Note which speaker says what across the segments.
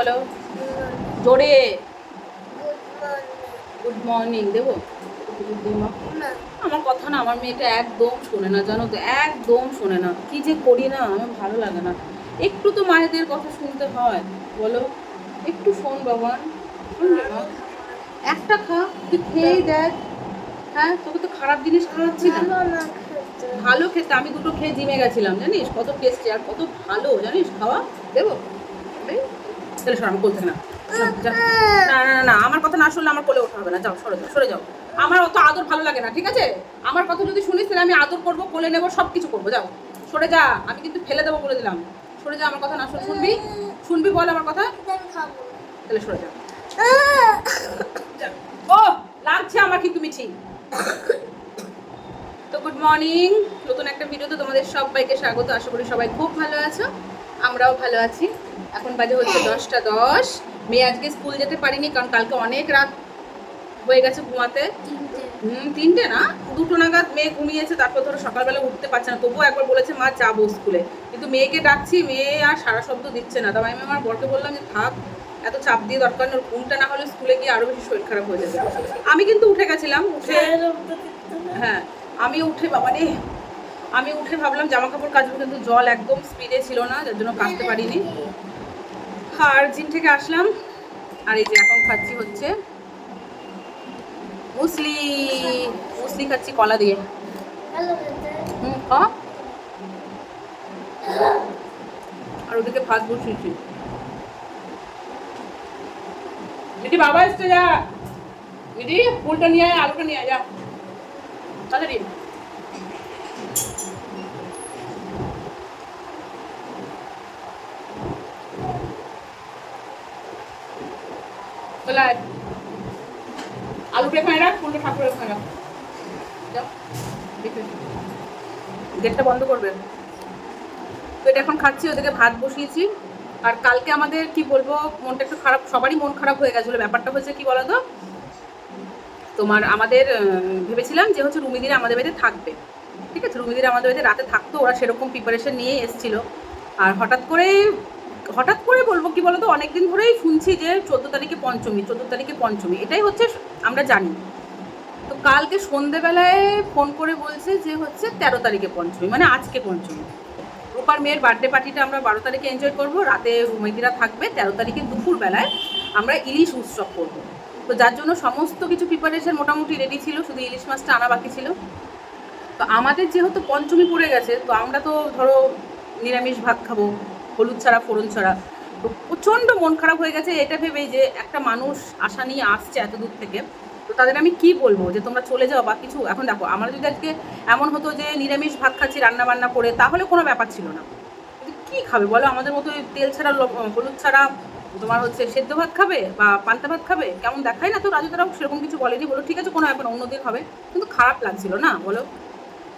Speaker 1: বলো? জোরে। Good morning দেবো? আমার কথা না আমার মেয়েটা একদম শোনে না জানো তো একদম শোনে না। কি যে করি না আমার ভালো লাগে না। একটু তো মায়েদের কথা শুনতে হয় বলো? একটু শোন বাবা শুনলে না একটা খা তুই খেয়েই দেখ। হ্যাঁ তোকে তো খারাপ জিনিস খাওয়াচ্ছি না। ভালো খেতে। আমি দুটো খেয়ে জিমে গেছিলাম জানিস? কত টেস্টি আর কত ভালো জানিস? খাওয়া দেবো? তাহলে সর আমি বলতে না। না না না, না আমার কথা না শুনলে আমার কোলে ওঠা হবে না। যাও সরে যাও সরে যাও। আমার অত আদর ভালো লাগে না ঠিক আছে? আমার কথা যদি শুনিস তাহলে আমি আদর করব কোলে নেব সব কিছু করব। যাও সরে যা আমি কিন্তু ফেলে দেবো বলে দিলাম। সরে যা আমার কথা না শুন শুনবি? শুনবি বল আমার কথা? তাহলে সরে যা। ও লাগছে আমার কিন্তু মিঠি। তো গুড মর্নিং নতুন একটা ভিডিওতে তোমাদের সবাইকে স্বাগত। আশা করি সবাই খুব ভালো আছো। আমরাও ভালো আছি। এখন বাজে হচ্ছে দশটা দশ। মেয়ে আজকে স্কুল যেতে পারিনি কারণ কালকে অনেক রাত হয়ে গেছে ঘুমাতে। হুম তিনটে না? দুটো নাগাদ মেয়ে ঘুমিয়েছে তারপর ধরো সকালবেলা উঠতে পারছে না। তবুও একবার বলেছে মা যাব স্কুলে। কিন্তু মেয়েকে ডাকছি মেয়ে আর সারা শব্দ দিচ্ছে না। তবে আমি আমার বরকে বললাম যে থাক এত চাপ দিয়ে দরকার নেই ঘুমটা না হলে স্কুলে গিয়ে আরও বেশি শরীর খারাপ হয়ে যাবে। আমি কিন্তু উঠে গেছিলাম উঠে হ্যাঁ আমি উঠে বাবা রে আমি উঠে ভাবলাম জামা কাপড় কাচবো, কিন্তু জল একদম স্পিডে ছিল না, যার জন্য কাচতে পারিনি। আর জিম থেকে আসলাম। আর এই যে এখন খাচ্ছি হচ্ছে মুসলি। মুসলি খাচ্ছি কলা দিয়ে। হুম আর ওদিকে ভাত বসিয়েছি। দিদি বাবা এসছে, যা। দিদি ফুলটা নিয়ে আয়, আলুটা নিয়ে যা। তাড়াতাড়ি। চলে আয় আলুটা এখানে রাখ ফুলটা ঠাকুরের ওখানে গেটটা বন্ধ করবে। তো এটা এখন খাচ্ছি, ওদিকে ভাত বসিয়েছি। আর কালকে আমাদের, কি বলব, মনটা একটু খারাপ, সবারই মন খারাপ হয়ে গেছিল। ব্যাপারটা হচ্ছে কি বলতো? তোমার, আমাদের ভেবেছিলাম যে হচ্ছে রুমিদিরা আমাদের বাড়িতে থাকবে। ঠিক আছে, রুমিদিরা আমাদের বাড়িতে রাতে থাকতো, ওরা সেরকম প্রিপারেশন নিয়ে এসেছিল। আর হঠাৎ করে হঠাৎ করে বলব কি বলতো, অনেকদিন ধরেই শুনছি যে চোদ্দ তারিখে পঞ্চমী, চোদ্দ তারিখে পঞ্চমী, এটাই হচ্ছে আমরা জানি। তো কালকে সন্ধেবেলায় ফোন করে বলছে যে হচ্ছে তেরো তারিখে পঞ্চমী মানে আজকে পঞ্চমী। রূপার মেয়ের বার্থডে পার্টিটা আমরা বারো তারিখে এনজয় করব, রাতে রুমেদিরা থাকবে, তেরো তারিখে দুপুরবেলায় আমরা ইলিশ উৎসব করব। তো যার জন্য সমস্ত কিছু প্রিপারেশন মোটামুটি রেডি ছিল, শুধু ইলিশ মাছটা আনা বাকি ছিল। তো আমাদের যেহেতু পঞ্চমী পড়ে গেছে, তো আমরা তো ধরো নিরামিষ ভাত খাব, হলুদ ছাড়া, ফোড়ন ছাড়া। তো প্রচণ্ড মন খারাপ হয়ে গেছে, এটা ভেবেই যে একটা মানুষ আশা নিয়ে আসছে এত দূর থেকে। তো তাদের আমি কি বলব যে তোমরা চলে যাও বা কিছু, এখন দেখো, আমরা যদি আজকে এমন হতো যে নিরামিষ ভাত খাচ্ছি রান্না বান্না করে, তাহলে কোনো ব্যাপার ছিল না। কী খাবে বলো, আমাদের মতো তেল ছাড়া হলুদ ছাড়া তোমার হচ্ছে সেদ্ধ ভাত খাবে বা পান্তা ভাত খাবে? কেমন দেখায় না তো, রাজু তারাও সেরকম কিছু বলেনি, বলো, ঠিক আছে, কোনো ব্যাপার অন্যদিন হবে। কিন্তু খারাপ লাগছিল না, বলো।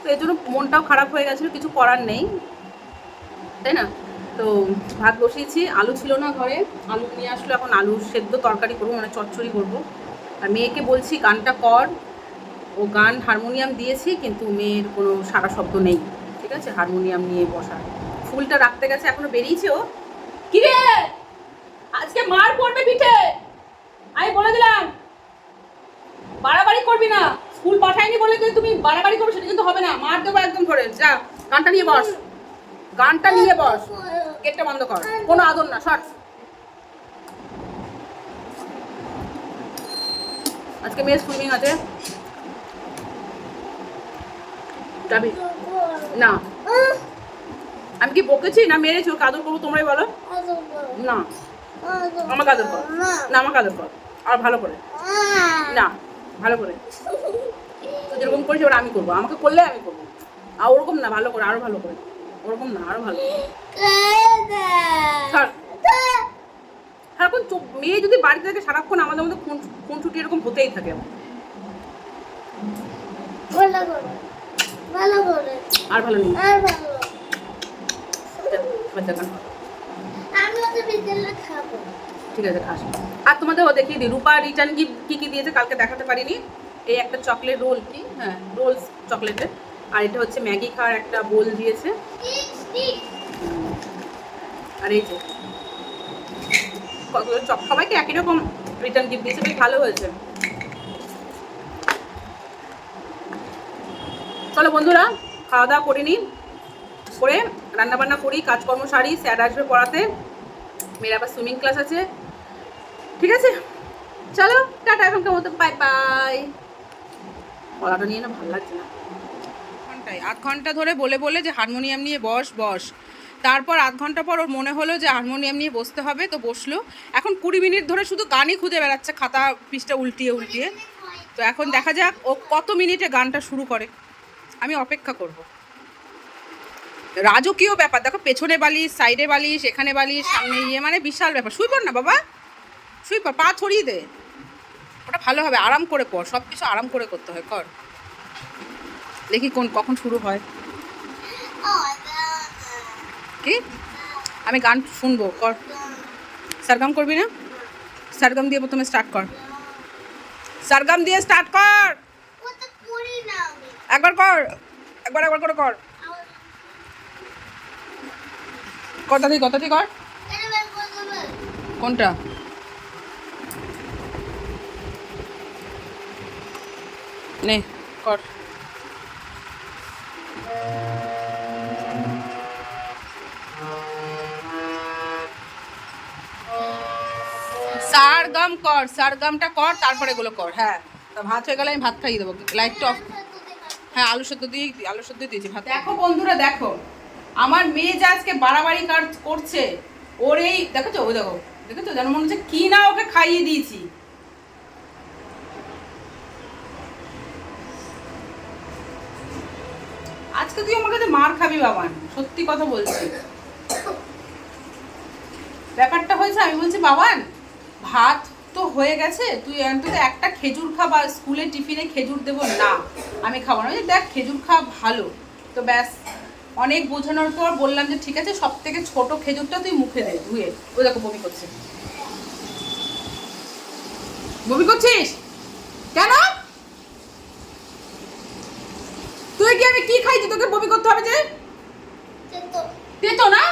Speaker 1: তো এই জন্য মনটাও খারাপ হয়ে গেছিল, কিছু করার নেই। তাই না? তো ভাত বসিয়েছি, আলু ছিল না ঘরে, আলু নিয়ে আসলো, এখন আলু সেদ্ধ তরকারি করব মানে চচ্চড়ি করব। আর মেয়েকে বলছি, গানটা কর। ও গান হারমোনিয়াম দিয়েছি, কিন্তু মেয়ের কোনো সারা শব্দ নেই, ঠিক আছে? হারমোনিয়াম নিয়ে বসা। ফুলটা রাখতে গেছে, এখনও বেরিয়েছে ও। কি রে? আজকে মার পড়বে পিঠে? আমি বলে দিলাম। বাড়াবাড়ি করবি না। স্কুল পাঠায়নি বলে কিন্তু তুমি বাড়াবাড়ি করবে সেটা কিন্তু হবে না। মার দেবো একদম ধরে। যা, গানটা নিয়ে বস। গানটা নিয়ে বস। গেটটা বন্ধ কর। কোনো আদর না শর্ট আজকে মেয়ে সুইমিং আছে। যাবি? না। আমি কি বকেছি না মেরেছি? ওকে আদর করব তোমরাই বলো? না। আমাকে আদর কর। না, আমাকে আদর কর। আর ভালো করে। না। ভালো করে। তো যেরকম করেছি ওরা আমি করব। আমাকে করলে আমি করব। আর ওরকম না ভালো করে আরও ভালো করে। ওরকম না আরও ভালো করে। সারাক্ষণ চোখ মেয়ে যদি বাড়িতে থাকে সারাক্ষণ আমাদের মধ্যে খুন খুন ছুটি এরকম হতেই থাকে আর ভালো নেই। বাচ্চা গান ঠিক আছে খাস আর তোমাদের ও দেখিয়ে দিই? রূপা রিটার্ন গিফট কী কী দিয়েছে? কালকে দেখাতে পারিনি। এই একটা চকলেট রোল কি? হ্যাঁ রোল চকলেটের আর এটা হচ্ছে ম্যাগি খাওয়ার একটা বোল দিয়েছে। আর এই যে সবাইকে একই রকম রিটার্ন গিফট দিয়েছে? বেশ ভালো হয়েছে। চলো বন্ধুরা, খাওয়া দাওয়া করে নিই। করে রান্নাবান্না করি, কাজকর্ম সারি, স্যার আসবে পড়াতে। মেয়ের আবার সুইমিং ক্লাস আছে। ঠিক আছে? চলো, টাটা, এখনকার মতো বাই বাই পড়াটা নিয়ে না ভালো লাগছে না। আধ ঘণ্টা ধরে বলে বলে যে হারমোনিয়াম নিয়ে বস বস। তারপর আধ ঘণ্টা পর ওর মনে হলো যে হারমোনিয়াম নিয়ে বসতে হবে, তো বসল। এখন কুড়ি মিনিট ধরে শুধু গানই খুঁজে বেড়াচ্ছে, খাতা পিসটা উল্টিয়ে উল্টিয়ে। তো এখন দেখা যাক ও কত মিনিটে গানটা শুরু করে। আমি অপেক্ষা করব। রাজকীয় ব্যাপার, দেখো, পেছনে বালিশ, সাইডে বালিশ, এখানে বালিশ, সামনে ইয়ে মানে বিশাল ব্যাপার। শুই পড় না, বাবা। শুই পা ছড়িয়ে দে। ওটা ভালো হবে, আরাম করে কর সব কিছু আরাম করে করতে হয়, কর। দেখি কোন, কখন শুরু হয়। কি? আমি গান শুনব, কর। সারগাম করবি না? সারগাম দিয়ে প্রথমে স্টার্ট কর। সারগাম দিয়ে স্টার্ট কর! একবার কর! একবার একবার করে কর। কথা থেকে কথা থেকে কর। কোনটা? নে, কর। সারগম কর, সারগমটা কর, তারপরে এগুলো কর হ্যাঁ। তা ভাত হয়ে গেলে আমি ভাত খাইয়ে দেবো, লাইটটা অফ। হ্যাঁ আলু সেদ্ধ দিয়ে, আলু সেদ্ধ দিয়েছি ভাত। দেখো বন্ধুরা, দেখো, আমার মেয়ে যে আজকে বাড়াবাড়ি কাজ করছে, ওর এই, দেখেছ? ওই দেখো, দেখেছ? যেন মনে হচ্ছে কি না ওকে খাইয়ে দিয়েছি। আজকে তুই আমার কাছে মার খাবি বাবান সত্যি কথা বলছি। ব্যাপারটা হয়েছে, আমি বলছি বাবান ভাত তো হয়ে গেছে, তুই অন্তত একটা খেজুর খা বা স্কুলে টিফিনে খেজুর দেবো না, আমি খাব না। দেখ, খেজুর খা ভালো। তো ব্যাস, অনেক বোঝানোর পর বললাম যে, ঠিক আছে, সব থেকে ছোট খেজুরটা তুই মুখে দে, ধুয়ে। ওই দেখো, বমি করছে। বমি করছিস? কেন তুই কি আমি কি খাইছি তোকে বমি করতে হবে যে? তেতো। না?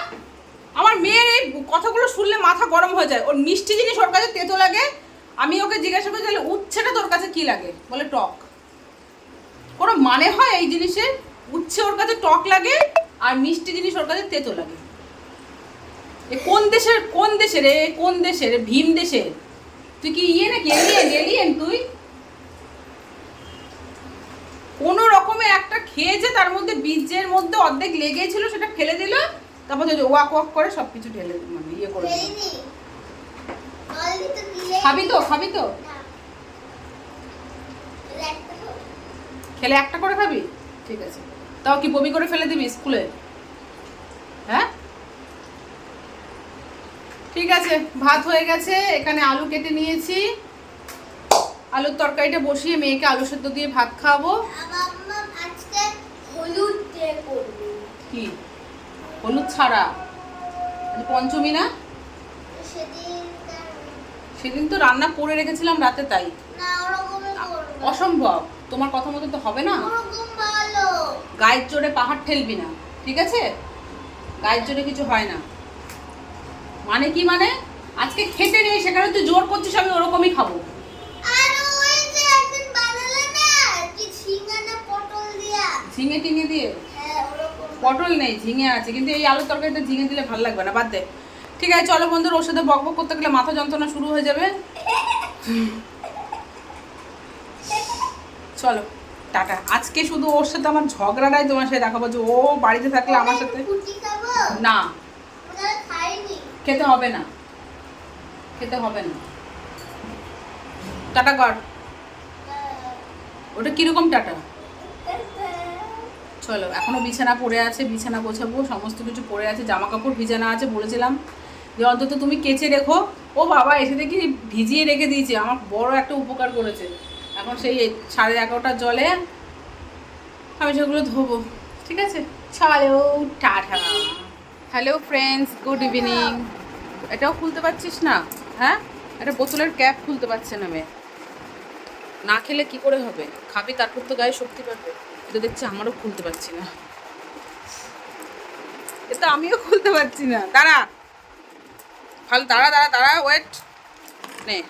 Speaker 1: আমার মেয়ের এই কথাগুলো শুনলে মাথা গরম হয়ে যায়। ওর মিষ্টি জিনিস ওর কাছে তেতো লাগে। আমি ওকে জিজ্ঞাসা করি তাহলে উচ্ছেটা তোর কাছে কি লাগে? বলে টক। কোনো মানে হয় এই জিনিসের উচ্ছে ওর কাছে টক লাগে আর মিষ্টি জিনিস ওর কাছে তেতো লাগে। এ কোন দেশের কোন দেশের এ কোন দেশের? ভীম দেশের। তুই কি ইয়ে নাকি? এলিয়েন এলিয়েন তুই? কোনো রকমে একটা খেয়েছে তার মধ্যে বীজের মধ্যে অর্ধেক লেগেছিল সেটা ফেলে দিল তারপর যে ওয়াক ওয়াক করে সব কিছু ঢেলে মানে ইয়ে করে খাবি তো খাবি তো। খেলে একটা করে খাবি? ঠিক আছে। তাও কি বমি করে ফেলে দিবি স্কুলে? হ্যাঁ? ঠিক আছে ভাত হয়ে গেছে এখানে আলু কেটে নিয়েছি। আলুর তরকারিটা বসিয়ে মেয়েকে আলু সেদ্ধ দিয়ে ভাত খাওয়াবো। কি? হলুদ ছাড়া? পঞ্চমী না?
Speaker 2: সেদিন
Speaker 1: তো রান্না করে রেখেছিলাম রাতে তাই। অসম্ভব। তোমার কথা মতো তো হবে না? গায়ের জোরে পাহাড় ঠেলবি না ঠিক আছে? গায়ের জোরে কিছু হয় না। মানে কি মানে? আজকে খেতে নেই সেখানে তুই জোর করছিস আমি ওরকমই খাব
Speaker 2: আর ওই যে একদিন বানালে না কি ঝিঙে না পটল দিয়া
Speaker 1: ঝিঙে টিঙে দিয়ে? পটল নেই ঝিঙে আছে কিন্তু এই আলুর তরকারিটা ঝিঙে দিলে ভালো লাগবে না বাদ দে। ঠিক আছে চলো বন্ধুর ওর সাথে বক বক করতে গেলে মাথা যন্ত্রণা শুরু হয়ে যাবে। চলো টাটা। আজকে শুধু ওর সাথে আমার ঝগড়াটাই তোমার সাথে দেখাবো যে ও বাড়িতে থাকলে আমার সাথে না। খেতে হবে না। খেতে হবে না। টাটা কর। ওটা কীরকম টাটা? চলো এখনও বিছানা পড়ে আছে, বিছানা গোছাবো, সমস্ত কিছু পড়ে আছে জামা কাপড় ভিজানো আছে, বলেছিলাম। যে অন্তত তুমি কেচে রেখো। ও বাবা, এসে দেখি ভিজিয়ে রেখে দিয়েছে, আমার বড় একটা উপকার করেছে। এখন সেই সাড়ে এগারোটার জলে আমি সেগুলো ধোবো, ঠিক আছে? চলো, tata. Hello friends good evening এটাও খুলতে পারছিস না? হ্যাঁ? একটা বোতলের ক্যাপ খুলতে পারছে না মেয়ে। না খেলে কি করে হবে? খাবি, তারপর তো গায়ে শক্তি পাবে। এটা দেখছি, আমারও খুলতে পারছি না। এটা আমিও খুলতে পারছি না। দাঁড়া। ভালো, দাঁড়া দাঁড়া দাঁড়া ওয়েট নে,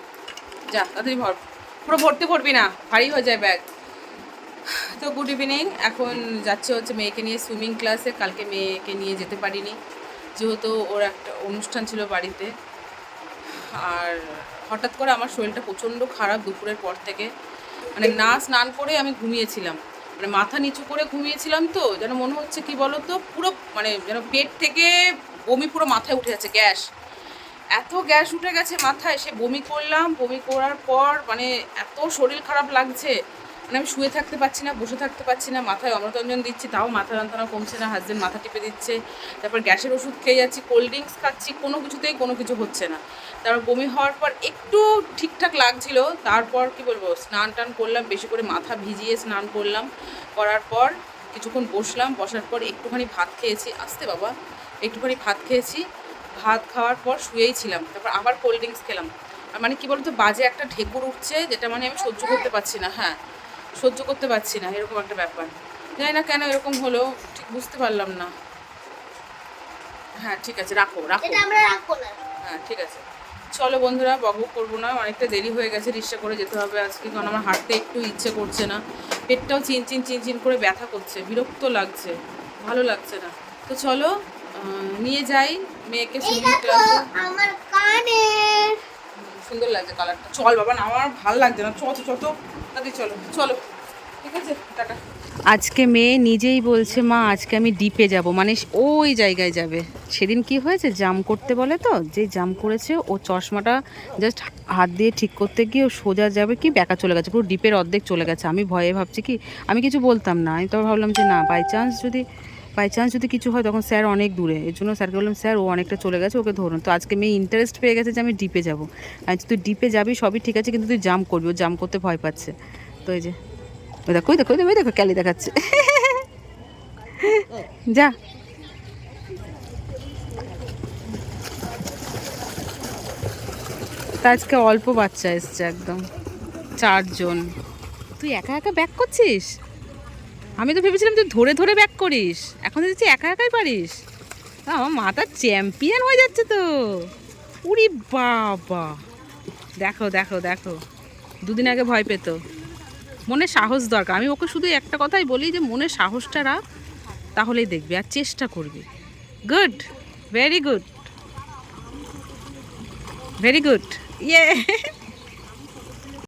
Speaker 1: যা, তাড়াতাড়ি ভর। পুরো ভর্তি ভরবি না, ভারী হয়ে যায় ব্যাগ তো গুড ইভিনিং এখন যাচ্ছে হচ্ছে মেয়েকে নিয়ে সুইমিং ক্লাসে কালকে মেয়েকে নিয়ে যেতে পারিনি। যেহেতু ওর একটা অনুষ্ঠান ছিল বাড়িতে। আর হঠাৎ করে আমার শরীরটা প্রচণ্ড খারাপ দুপুরের পর থেকে। মানে না স্নান করে আমি ঘুমিয়েছিলাম। মানে মাথা নিচু করে ঘুমিয়েছিলাম তো, যেন মনে হচ্ছে কি বলো তো পুরো মানে যেন পেট থেকে বমি পুরো মাথায় উঠে যাচ্ছে, গ্যাস। এত গ্যাস উঠে গেছে মাথায়, সে বমি করলাম, বমি করার পর মানে এত শরীর খারাপ লাগছে। মানে আমি শুয়ে থাকতে পারছি না, বসে থাকতে পারছি না, মাথায় অমৃতঞ্জন দিচ্ছি, তাও মাথা যন্ত্রণা কমছে না, হাজবেন্ড মাথা টিপে দিচ্ছে, তারপর গ্যাসের ওষুধ খেয়ে যাচ্ছি, কোল্ড ড্রিঙ্কস খাচ্ছি, কোনো কিছুতেই কোনো কিছু হচ্ছে না। তারপর বমি হওয়ার পর একটু ঠিকঠাক লাগছিল। তারপর কি বলব স্নান টান করলাম বেশি করে মাথা ভিজিয়ে স্নান করলাম। করার পর কিছুক্ষণ বসলাম বসার পর একটুখানি ভাত খেয়েছি। আসতে বাবা একটুখানি ভাত খেয়েছি। ভাত খাওয়ার পর শুয়েই ছিলাম। তারপর আবার কোল্ড ড্রিঙ্কস খেলাম। আর মানে কি বলতো বাজে একটা ঢেকুর উঠছে যেটা মানে আমি সহ্য করতে পারছি না। হ্যাঁ সহ্য করতে পারছি না এরকম একটা ব্যাপার। জানি না কেন এরকম হলো ঠিক বুঝতে পারলাম না। হ্যাঁ ঠিক আছে রাখো রাখো। হ্যাঁ ঠিক আছে। চলো বন্ধুরা বকবক করব না অনেকটা দেরি হয়ে গেছে রিক্সা করে যেতে হবে আজকে কারণ আমার হাঁটতে একটু ইচ্ছে করছে না। পেটটাও চিন চিন চিন চিন করে ব্যথা করছে বিরক্ত লাগছে ভালো লাগছে না। তো চলো নিয়ে যাই মেয়েকে ক্লাসে
Speaker 2: আমার কানের।
Speaker 1: সুন্দর লাগছে কালারটা চল বাবা না আমার ভালো লাগছে না। চত চত চলো চলো। আজকে মেয়ে নিজেই বলছে মা আজকে আমি ডিপে যাব। মানে ওই জায়গায় যাবে। সেদিন কি হয়েছে? জাম করতে বলে তো? যে জাম করেছে ও চশমাটা জাস্ট হাত দিয়ে ঠিক করতে গিয়ে ও সোজা যাবে কি ব্যাকা চলে গেছে। পুরো ডিপের অর্ধেক চলে গেছে। আমি ভয়ে ভাবছি কি আমি কিছু বলতাম না। আমি তো ভাবলাম যে না বাই চান্স যদি বাই চান্স যদি কিছু হয় তখন স্যার অনেক দূরে। এর জন্য স্যারকে বললাম স্যার ও অনেকটা চলে গেছে ওকে ধরুন। তো আজকে মেয়ে ইন্টারেস্ট পেয়ে গেছে যে আমি ডিপে যাব। আমি বলছি, তুই ডিপে যাবি সবই ঠিক আছে কিন্তু তুই জাম করবি। ও জাম করতে ভয় পাচ্ছে। তো এই যে ওই দেখো ওই দেখো ওই দেখো, ক্যালি দেখাচ্ছে। যা। তা আজকে অল্প বাচ্চা এসছে একদম চারজন। তুই একা একা ব্যাক করছিস? আমি তো ভেবেছিলাম তুই ধরে ধরে ব্যাক করিস এখন দেখছি একা একাই পারিস। আমার মাথা চ্যাম্পিয়ন হয়ে যাচ্ছে তো। উরি বাবা। দেখো দেখো দেখো। দুদিন আগে ভয় পেত। মনে সাহস দরকার। আমি ওকে শুধু একটা কথাই বলি যে, মনে সাহসটা রাখ, তাহলেই দেখবে আর চেষ্টা করবে। Good very good very good ইয়ে